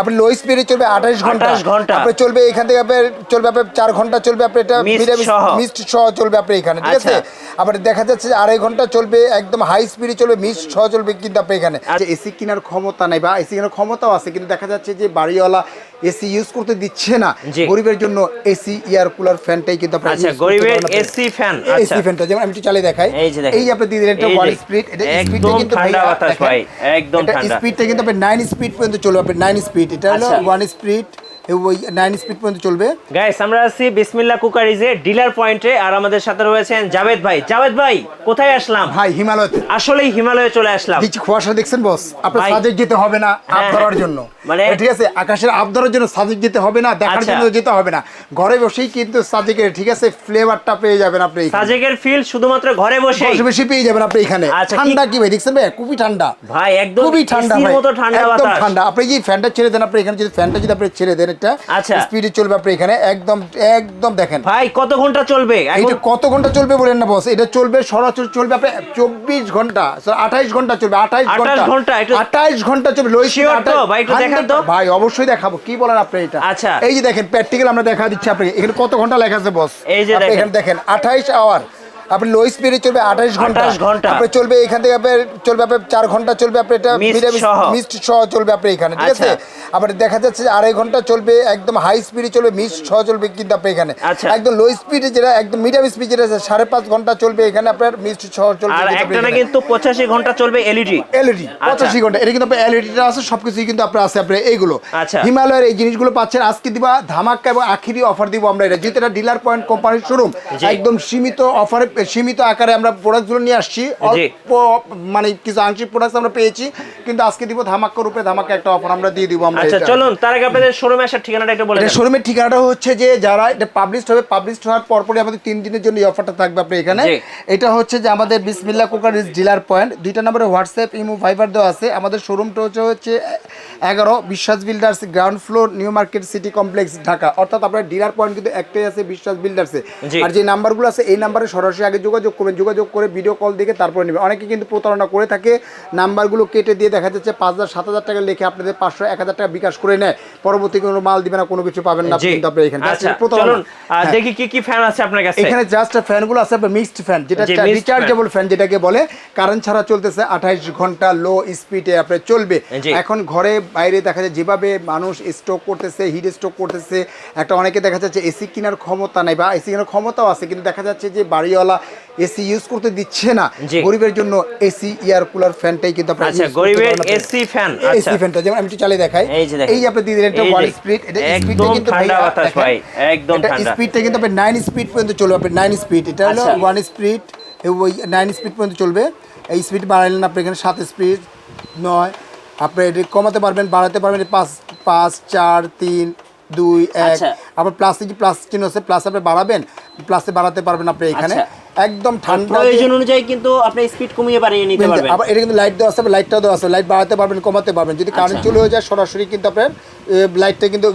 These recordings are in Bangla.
আপনি লো স্পিডে চলবে আঠাশ ঘণ্টা 28 ঘণ্টা। আপনি চলবে এখান থেকে আপনার চলবে আপনার চার ঘণ্টা চলবে আপনি এটা। মিস্ট সহ চলবে আপনি এখানে ঠিক আছে আচ্ছা। আবার দেখা যাচ্ছে যে আড়াই ঘণ্টা চলবে একদম হাই স্পিডে চলবে মিস্ট সহ চলবে কিন্তু আপনি এখানে আচ্ছা। এসি কেনার ক্ষমতা নাই বা এসি কেনার ক্ষমতাও আছে কিন্তু দেখা যাচ্ছে যে বাড়িওয়ালা এসি ইউজ করতে দিচ্ছে না গরিবের জন্য এসি এয়ার কুলার ফ্যানটাই কিন্তু আপনি আচ্ছা, গরিবের আপনি। AC fan, এসি আচ্ছা। ফ্যানটা যেমন আমি একটু চালিয়ে দেখাই এই যে দেখেন। এই যে আপনি দিয়ে দিলেন ওয়ান স্পিড এটা স্পিডটা কিন্তু ঠান্ডা ভাইয়া বাতাস ভাই, একদম ঠান্ডা। স্পিডটা কিন্তু আপনি নাইন স্পিড পর্যন্ত চলবে আপনি নাইন স্পিড এটা হলো আচ্ছা। ওয়ান স্পিড ওই নাইন স্পিড পর্যন্ত চলবে। গাইস আমরা আছি কুকারিজে ডিলার পয়েন্টে আর আমাদের সাথে রয়েছেন জাভেদ ভাই। জাভেদ ভাই কোথায় আসলাম? ভাই হিমালয়তে আসলেই হিমালয়ে চলে আসলাম। দিচ্ছি কুয়াশা দেখছেন বস আপনার সাজেক যেতে হবে না আপ হ্যাঁ, ধরার। জন্য। মানে- ঠিক আছে আকাশের আপ ধরার জন্য সাজেক যেতে হবে না দেখার আচ্ছা। জন্য যেতে হবে না। ঘরে বসেই কিন্তু সাজেকের ঠিক আছে ফ্লেভারটা পেয়ে যাবেন আপনি। সাজেকের ফিল শুধুমাত্র ঘরে বসে বসে বসে পেয়ে যাবেন আপনি এখানে। আচ্ছা, ঠান্ডা কি ভাই দেখছেন ভাই? খুবই ঠান্ডা। ভাই একদম খুবই ঠান্ডা ভাই। ঠান্ডা বাতাস। ঠান্ডা। আপনি যদি ফ্যানটা ছেড়ে দেন আপনি এখানে যদি ফ্যানটা যদি আপনি ছেড়ে দেন এটা আচ্ছা। স্পিডে চলবে আপনি এখানে। একদম একদম দেখেন। ভাই কত ঘণ্টা চলবে? এটা কত ঘণ্টা চলবে বলেন না বস এটা চলবে সরাসরি চলবে আপনি চব্বিশ ঘণ্টা আঠাইশ ঘণ্টা চলবে আঠাইশ 28 ঘণ্টা। ঘণ্টা, একটু- আঠাইশ ঘণ্টা চলবে লোই ভাই, একটু দেখান তো। ভাই অবশ্যই দেখাবো। কি বলেন আপনি এটা? আচ্ছা। এই যে দেখেন প্র্যাকটিক্যাল আমরা দেখা দিচ্ছি আপনাকে। এখানে কত ঘণ্টা লেখা আছে বস এই যে দেখেন। এখানে দেখেন। আঠাইশ আওয়ার আপনি লো স্পিডে চলবে আঠাশ ঘণ্টা 28 ঘণ্টা। আপনি চলবে এখান থেকে আপনার চলবে আপনার চার ঘণ্টা চলবে আপনি এটা Mist সহ। মিস্ট সহ চলবে আপনি এখানে ঠিক আছে আচ্ছা। আবার দেখা যাচ্ছে যে আড়াই ঘণ্টা চলবে একদম হাই স্পিডে চলবে মিস্ট সহ চলবে কিন্তু আপনি এখানে আচ্ছা। একদম লো স্পিডে যেটা একদম মিডিয়াম স্পিড যেটা আছে সাড়ে পাঁচ ঘণ্টা চলবে এখানে আপনার মিস্ট সহ চলবে আর কিন্তু পঁচাশি ঘণ্টা চলবে এলইডি এলইডি আচ্ছা। পঁচাশি ঘণ্টা এটা কিন্তু আপনার এলইডিটা আছে সবকিছুই কিন্তু আপনার আছে আপনার এইগুলো আচ্ছা। হিমালয়ের এই জিনিসগুলো পাচ্ছেন আজকে দিবা ধামাক্কা এবং আখিরি অফার দিব আমরা এটা যেহেতু এটা ডিলার পয়েন্ট কোম্পানির শোরুম একদম সীমিত অফারে সীমিত আকারে আমরা প্রোডাক্টগুলো নিয়ে আসছি। অল্প মানে কিছু আংশিক প্রোডাক্ট আমরা পেয়েছি কিন্তু আজকে দিব ধামাক্কা রূপে ধামাক্কা একটা অফার আমরা দিয়ে দিব আমরা আচ্ছা চলুন তার আগে আপনাদের শোরুমে আসার ঠিকানাটা একটু বলে এটা শোরুমের ঠিকানাটা হচ্ছে যে যারা এটা পাবলিশ হবে পাবলিশ হওয়ার পরপরই আমাদের তিন দিনের জন্য এই অফারটা থাকবে আপনি এখানে। এটা হচ্ছে যে আমাদের বিসমিল্লা কুকার ইজ ডিলার পয়েন্ট দুইটা নম্বরে হোয়াটসঅ্যাপ ইমো ফাইবার দেওয়া আছে। আমাদের শোরুমটা হচ্ছে হচ্ছে এগারো Biswas builders ground floor new market city complex Dhaka. অর্থাৎ আপনার ডিলার পয়েন্ট কিন্তু একটাই আছে বিশ্বাস বিল্ডার্সে। আর যে নাম্বারগুলো আছে এই নাম্বারে সরাসরি আগে যোগাযোগ করবেন যোগাযোগ করে ভিডিও কল দেখে তারপরে নেবে অনেকে কিন্তু প্রতারণা করে থাকে নাম্বারগুলো কেটে দিয়ে দেখা যাচ্ছে পাঁচ হাজার সাত হাজার টাকা লিখে আপনাদের পাঁচশো এক হাজার টাকা বিকাশ করে নেয়। পরবর্তী কোনো মাল দিবে না কোনো কিছু পাবেন না কিন্তু আপনি এখানে। আচ্ছা প্রতারণা। হ্যাঁ। দেখি কি কি ফ্যান আছে আপনার কাছে। এখানে জাস্ট ফ্যানগুলো আছে আপনার মিক্সড ফ্যান যেটা রিচার্জেবল ফ্যান যেটাকে বলে। কারেন্ট ছাড়া চলতেছে আঠাইশ ঘণ্টা লো স্পিডে আপনার চলবে। এখন ঘরে বাইরে দেখা যায় যেভাবে মানুষ স্টক করতেছে হিট স্টক করতেছে একটা অনেকে দেখা যাচ্ছে এসি কেনার ক্ষমতা নাই বা এসি কেনার ক্ষমতাও আছে কিন্তু দেখা যাচ্ছে যে বাড়িওয়ালা এসি ইউজ করতে দিচ্ছে না গরিবের জন্য এসি এয়ার কুলার ফ্যানটাই কিন্তু আপনার আচ্ছা গরিবের এসি ফ্যান আচ্ছা এসি ফ্যানটা যেমন আমি একটু চালিয়ে দেখাই এই যে দেখেন। এই আপনি দিয়ে দিলেন এই ওয়ান স্পিড এটা স্পিডটা কিন্তু ঠান্ডা বাতাস ভাই, একদম এটা ঠান্ডা। স্পিডটা কিন্তু আপনি নাইন স্পিড পর্যন্ত চলবে আপনি নাইন স্পিড এটা হলো আচ্ছা। ওয়ান স্পিড ওই নাইন স্পিড পর্যন্ত চলবে এই স্পিড বাড়াইলেন আপনি এখানে সাত স্পিড নয় আপনি এটা কমাতে পারবেন বাড়াতে পারবেন পাঁচ পাঁচ চার তিন দুই এক আচ্ছা। আবার প্লাস যে প্লাস চিহ্ন আছে প্লাস আপনি বাড়াবেন প্লাসে বাড়াতে পারবেন আপনি এখানে আচ্ছা। একদম ঠান্ডা প্রয়োজন অনুযায়ী কিন্তু আপনি স্পিড কমিয়ে বাড়িয়ে নিতে পারবেন। আবার এটা কিন্তু লাইট দেওয়া আছে লাইটটাও দেওয়া আছে। লাইট বাড়াতে পারবেন কমাতে পারবেন। যদি কারেন্ট আচ্ছা। চলে হয়ে যায় সরাসরি কিন্তু আপনার লাইটটা কিন্তু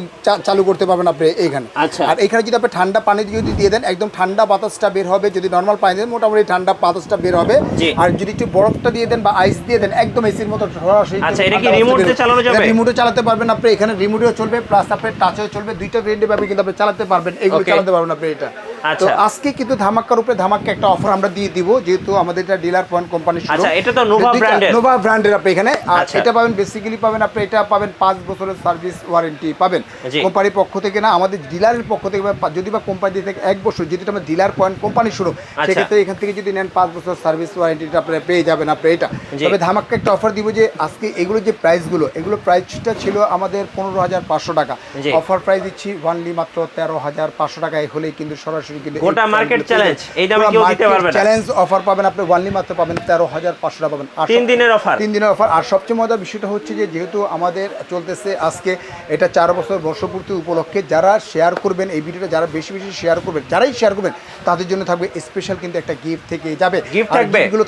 চালু করতে পারবেন আপনি এইখানে। আচ্ছা। আর এখানে যদি আপনি ঠান্ডা পানি যদি দিয়ে দেন একদম ঠান্ডা বাতাসটা বের হবে। যদি নর্মাল পানি দেন মোটামুটি ঠান্ডা বাতাসটা বের হবে। আর যদি একটু বরফটা দিয়ে দেন বা আইস দিয়ে দেন একদম এসির মতো সরাসরি আচ্ছা, এটা কি remote দিয়ে চালানো যাবে? রিমোটে চালাতে পারবেন আপনি। এখানে রিমোটেও চলবে প্লাস আপনার টাচেও চলবে। দুইটা ভেরিয়েন্টে পাবে কিন্তু আপনি চালাতে পারবেন। এগুলো চালাতে পারবেন আপনি এটা। তো আচ্ছা। আজকে কিন্তু ধামাক্কার উপরে ধামাক্কা একটা অফার আমরা দিয়ে দিব যেহেতু আমাদের এটা ডিলার পয়েন্ট কোম্পানি আচ্ছা, এটা তো brand এর। নোভা ব্র্যান্ডের আপনি এখানে আর আচ্ছা। এটা পাবেন বেসিক্যালি পাবেন আপনি এটা পাবেন পাঁচ বছরের সার্ভিস ওয়ারেন্টি পাবেন। কোম্পানির পক্ষ থেকে না আমাদের ডিলারের পক্ষ থেকে যদি বা কোম্পানি থেকে এক বছর যদি এটা ডিলার পয়েন্ট কোম্পানি শুরু। সেক্ষেত্রে এখান থেকে যদি নেন পাঁচ বছর সার্ভিস ওয়ারেন্টিটা আপনারা পেয়ে যাবেন আপনি এটা তবে ধামাক্কা একটা অফার দিব যে আজকে এগুলো যে প্রাইসগুলো এগুলো প্রাইসটা ছিল আমাদের পনেরো হাজার পাঁচশো টাকা অফার প্রাইস দিচ্ছি ওয়ানলি মাত্র তেরো হাজার পাঁচশো টাকায় হলেই কিন্তু সরাসরি গোটা market price গুলো পেয়ে challenge, যাবেন। এই দামে কেউ দিতে পারবে না। চ্যালেঞ্জ অফার পাবেন আপনি ওয়ানলি মাত্র পাবেন তেরো হাজার পাঁচশো টাকা পাবেন তিন দিনের অফার তিন দিনের অফার আর সবচেয়ে মজার বিষয়টা হচ্ছে যে যেহেতু আমাদের চলতেছে আজকে এটা চার বছর বর্ষপূর্তি উপলক্ষে যারা শেয়ার করবেন এই ভিডিওটা যারা বেশি বেশি শেয়ার করবেন যারাই শেয়ার করবেন তাদের জন্য থাকবে স্পেশাল কিন্তু একটা গিফট থেকে যাবে আর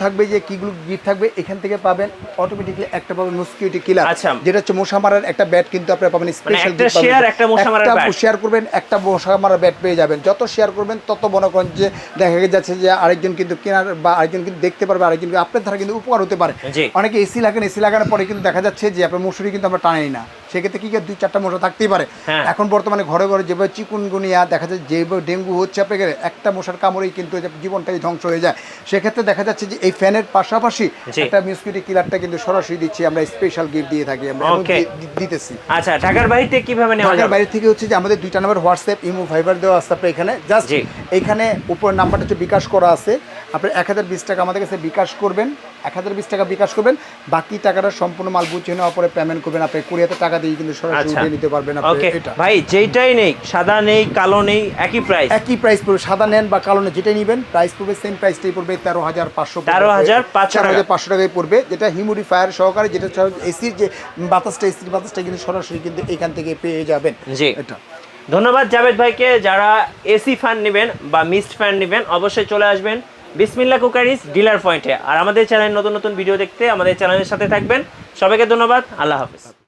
থাকবে? যে কিগুলো গিফট থাকবে এখান থেকে পাবেন অটোমেটিকলি একটা পাবেন মস্কিউটি কিলার আচ্ছা। যেটা হচ্ছে মশা মারার একটা ব্যাট কিন্তু আপনারা পাবেন স্পেশাল একটা bat। শেয়ার করবেন একটা মশা মারার ব্যাট পেয়ে যাবেন যত শেয়ার করবেন তত মনে করেন যে দেখা যাচ্ছে যে আরেকজন কিন্তু কেনার বা আরেকজন কিন্তু দেখতে পারবে আরেকজন কিন্তু আপনার দ্বারা কিন্তু উপকার হতে পারে। অনেকে এসি লাগান এসি লাগানোর পরে কিন্তু দেখা যাচ্ছে যে আপনার মশুরি কিন্তু আমরা টানাই না। সেক্ষেত্রে কি দুই চারটা মশা থাকতেই পারে। হ্যাঁ। এখন বর্তমানে ঘরে ঘরে যেভাবে চিকুনগুনিয়া দেখা যায় যেভাবে ডেঙ্গু হচ্ছে আপনাকে একটা মশার কামড়েই কিন্তু জীবনটাই ধ্বংস হয়ে যায়। সেক্ষেত্রে দেখা যাচ্ছে যে এই ফ্যানের পাশাপাশি। একটা মিসকিউটি কিলারটা কিন্তু সরাসরি দিচ্ছি আমরা স্পেশাল গিফট দিয়ে থাকি আমরা দিতেছি। আচ্ছা ঢাকার বাড়িতে কীভাবে নেওয়া ঢাকার বাইরে থেকে হচ্ছে যে আমাদের দুইটা নাম্বার হোয়াটসঅ্যাপ ইমো ফাইবার দেওয়া আছে আপনার এখানে। জাস্ট জি। এইখানে উপর নাম্বারটা হচ্ছে বিকাশ করা আছে। আপনি এক হাজার বিশ টাকা আমাদের কাছে বিকাশ করবেন। এক হাজার বিশ টাকা বিকাশ করবেন। বাকি টাকাটা সম্পূর্ণ মাল বুঝিয়ে নেওয়ার পরে পেমেন্ট করবেন আপনি। কুড়িয়াতে টাকা দিয়ে কিন্তু সরাসরি আচ্ছা। উঠিয়ে নিতে পারবেন আপনি এটা। ভাই যেটাই নেই সাদা নেই কালো নেই একই প্রাইস একই প্রাইস পড়বে। সাদা নেন বা কালো নেন যেটাই নেবেন প্রাইস পড়বে সেম প্রাইসটাই পড়বে তেরো হাজার পাঁচশো তেরো হাজার পাঁচশো টাকায় পড়বে। যেটা হিমুডিফায়ার সহকারে যেটা এসির যে বাতাসটা এসির বাতাসটা কিন্তু সরাসরি কিন্তু এখান থেকে পেয়ে যাবেন। জি। এটা। ধন্যবাদ জাভেদ ভাইকে। যারা এসি ফ্যান নেবেন বা মিস্ট ফ্যান নেবেন অবশ্যই চলে আসবেন। বিসমিল্লা কুকারিস ডিলার পয়েন্টে। আর আমাদের চ্যানেল নতুন নতুন ভিডিও দেখতে আমাদের চ্যানেলের সাথে থাকবেন। সবাইকে ধন্যবাদ। আল্লাহ হাফিজ।